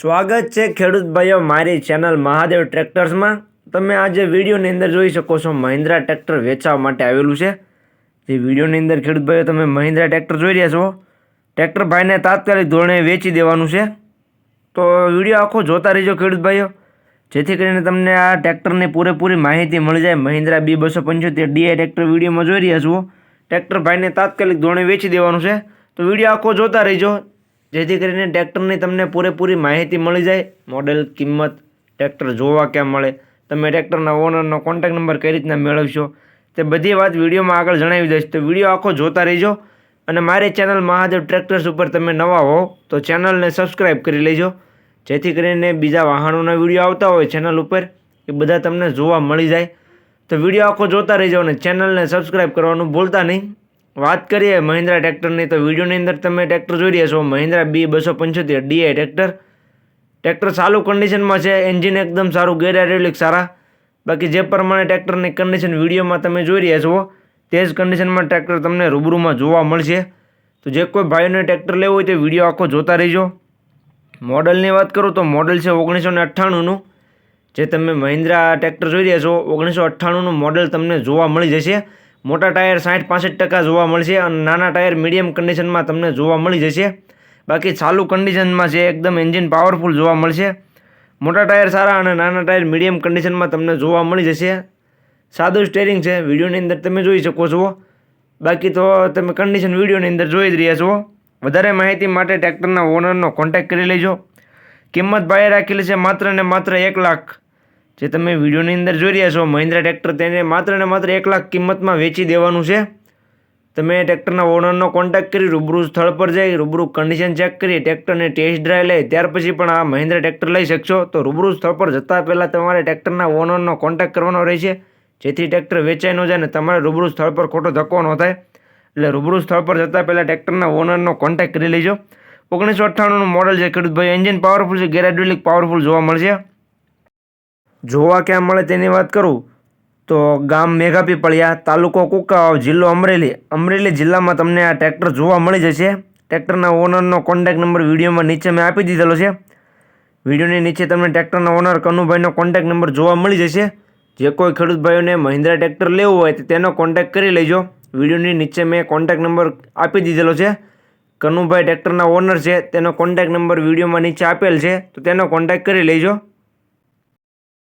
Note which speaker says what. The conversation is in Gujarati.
Speaker 1: સ્વાગત છે ખેડૂત ભાઈઓ મારી ચેનલ મહાદેવ ટ્રેક્ટર્સમાં. તમે આજે વિડીયોની અંદર જોઈ શકો છો મહિન્દ્રા ટ્રેક્ટર વેચવા માટે આવેલું છે. જે વિડીયોની અંદર ખેડૂત ભાઈઓ તમે મહિન્દ્રા ટ્રેક્ટર જોઈ રહ્યા છો. ટ્રેક્ટર ભાઈને તાત્કાલિક ધોરણે વેચી દેવાનું છે. તો વીડિયો આખો જોતા રહીજો ખેડૂત ભાઈઓ. જેથી કરીને તમને આ ટ્રેક્ટરની પૂરેપૂરી માહિતી મળી જાય. મહિન્દ્રા બી બસો પંચોતેર ડીઆઈ ટ્રેક્ટર વિડીયોમાં જોઈ રહ્યા છો. ટ્રેક્ટર ભાઈને તાત્કાલિક ધોરણે વેચી દેવાનું છે. તો વીડિયો આખો જોતા રહીજો. જેથી કરીને ટ્રેક્ટરની તમને પૂરેપૂરી માહિતી મળી જાય મોડેલ કિંમત ટ્રેક્ટર જોવા ક્યાં મળે, તમે ટ્રેક્ટરના ઓનરનો કોન્ટેક્ટ નંબર કઈ રીતના મેળવશો, તે બધી વાત વિડીયોમાં આગળ જણાવી દઈશ. તો વીડિયો આખો જોતા રહીજો અને મારી ચેનલ મહાદેવ ટ્રેક્ટર્સ ઉપર તમે નવા હો, તો ચેનલને સબસ્ક્રાઈબ કરી લેજો. જેથી કરીને બીજા વાહનોના વીડિયો આવતા હોય ચેનલ ઉપર, એ બધા તમને જોવા મળી જાય. તો વીડિયો આખો જોતા રહેજો અને ચેનલને સબસ્ક્રાઈબ કરવાનું ભૂલતા નહીં. વાત કરીએ મહિન્દ્રા ટ્રેક્ટરની, તો વિડીયોની અંદર તમે ટ્રેક્ટર જોઈ રહ્યા છો. મહિન્દ્રા બી બસો પંચોતેર ડીઆઈ ટ્રેક્ટર. ટ્રેક્ટર ચાલુ કન્ડિશનમાં છે એન્જિન એકદમ સારું, ગેર સારા. બાકી જે પ્રમાણે ટ્રેક્ટરની કન્ડિશન વિડીયોમાં તમે જોઈ રહ્યા છો, તે જ કન્ડિશનમાં ટ્રેક્ટર તમને રૂબરૂમાં જોવા મળશે. તો જે કોઈ ભાઈઓને ટ્રેક્ટર લેવું હોય તે વીડિયો આખો જોતા રહેજો. મોડલની વાત કરું તો મોડલ છે ઓગણીસો ને અઠ્ઠાણુંનું. જે તમે મહિન્દ્રા ટ્રેક્ટર જોઈ રહ્યા છો, ઓગણીસો અઠ્ઠાણુંનું મોડલ તમને જોવા મળી જશે. મોટા ટાયર સાઠ પાસઠ ટકા જોવા મળશે અને નાના ટાયર મીડિયમ કન્ડિશનમાં તમને જોવા મળી જશે. બાકી ચાલુ કન્ડિશનમાં છે એકદમ એન્જિન પાવરફુલ જોવા મળશે. મોટા ટાયર સારા અને નાના ટાયર મીડિયમ કન્ડિશનમાં તમને જોવા મળી જશે. સાદું સ્ટેરિંગ છે, વિડીયોની અંદર તમે જોઈ શકો છો. બાકી તો તમે કન્ડિશન વિડીયોની અંદર જોઈ જ રહ્યા છો. વધારે માહિતી માટે ટ્રેક્ટરના ઓનરનો કોન્ટેક્ટ કરી લેજો. કિંમત ભાઈએ રાખેલી છે માત્ર ને માત્ર એક લાખ. જે તમે વિડીયોની અંદર જોઈ રહ્યા છો, મહિન્દ્રા ટ્રેક્ટર તેને માત્ર ને માત્ર એક લાખ કિંમતમાં વેચી દેવાનું છે. તમે ટ્રેક્ટરના ઓનરનો કોન્ટેક્ટ કરી, રૂબરૂ સ્થળ પર જઈ, રૂબરૂ કન્ડિશન ચેક કરી, ટ્રેક્ટરને ટેસ્ટ ડ્રાઈવ લઈ ત્યાર પછી પણ આ મહિન્દ્રા ટ્રેક્ટર લઈ શકશો. તો રૂબરૂ સ્થળ પર જતાં પહેલાં તમારે ટ્રેક્ટરના ઓનરનો કોન્ટેક્ટ કરવાનો રહેશે. જેથી ટ્રેક્ટર વેચાઈ ન જાય ને તમારે રૂબરૂ સ્થળ પર ખોટો ધક્કો ન થાય. એટલે રૂબરૂ સ્થળ પર જતાં પહેલાં ટ્રેક્ટરના ઓનરનો કોન્ટેક્ટ કરી લેજો. ઓગણીસો અઠ્ઠાણુંનું મોડલ છે ખેડૂત ભાઈ એન્જિન પાવરફુલ છે ગેરેડ્યુલિક પાવરફુલ જોવા મળશે. જોવા ક્યાં મળે તેની વાત કરું? તો ગામ મેઘાપીપળિયા, તાલુકો કુકાવાવ, જિલ્લો અમરેલી. અમરેલી જિલ્લામાં તમને આ ટ્રેક્ટર જોવા મળી જશે. ટ્રેક્ટરના ઓનરનો કોન્ટેક્ટ નંબર વિડીયોમાં નીચે મેં આપી દીધેલો છે. વિડીયોની નીચે તમને ટ્રેક્ટરના ઓનર કનુભાઈનો કોન્ટેક્ટ નંબર જોવા મળી જશે. જે કોઈ ખેડૂત ભાઈઓને મહિન્દ્રા ટ્રેક્ટર લેવું હોય તેનો કોન્ટેક કરી લેજો. વિડીયોની નીચે મેં કોન્ટેક નંબર આપી દીધેલો છે. કનુભાઈ ટ્રેક્ટરના ઓનર છે, તેનો કોન્ટેક્ટ નંબર વિડીયોમાં નીચે આપેલ છે, તો તેનો કોન્ટેક કરી લેજો.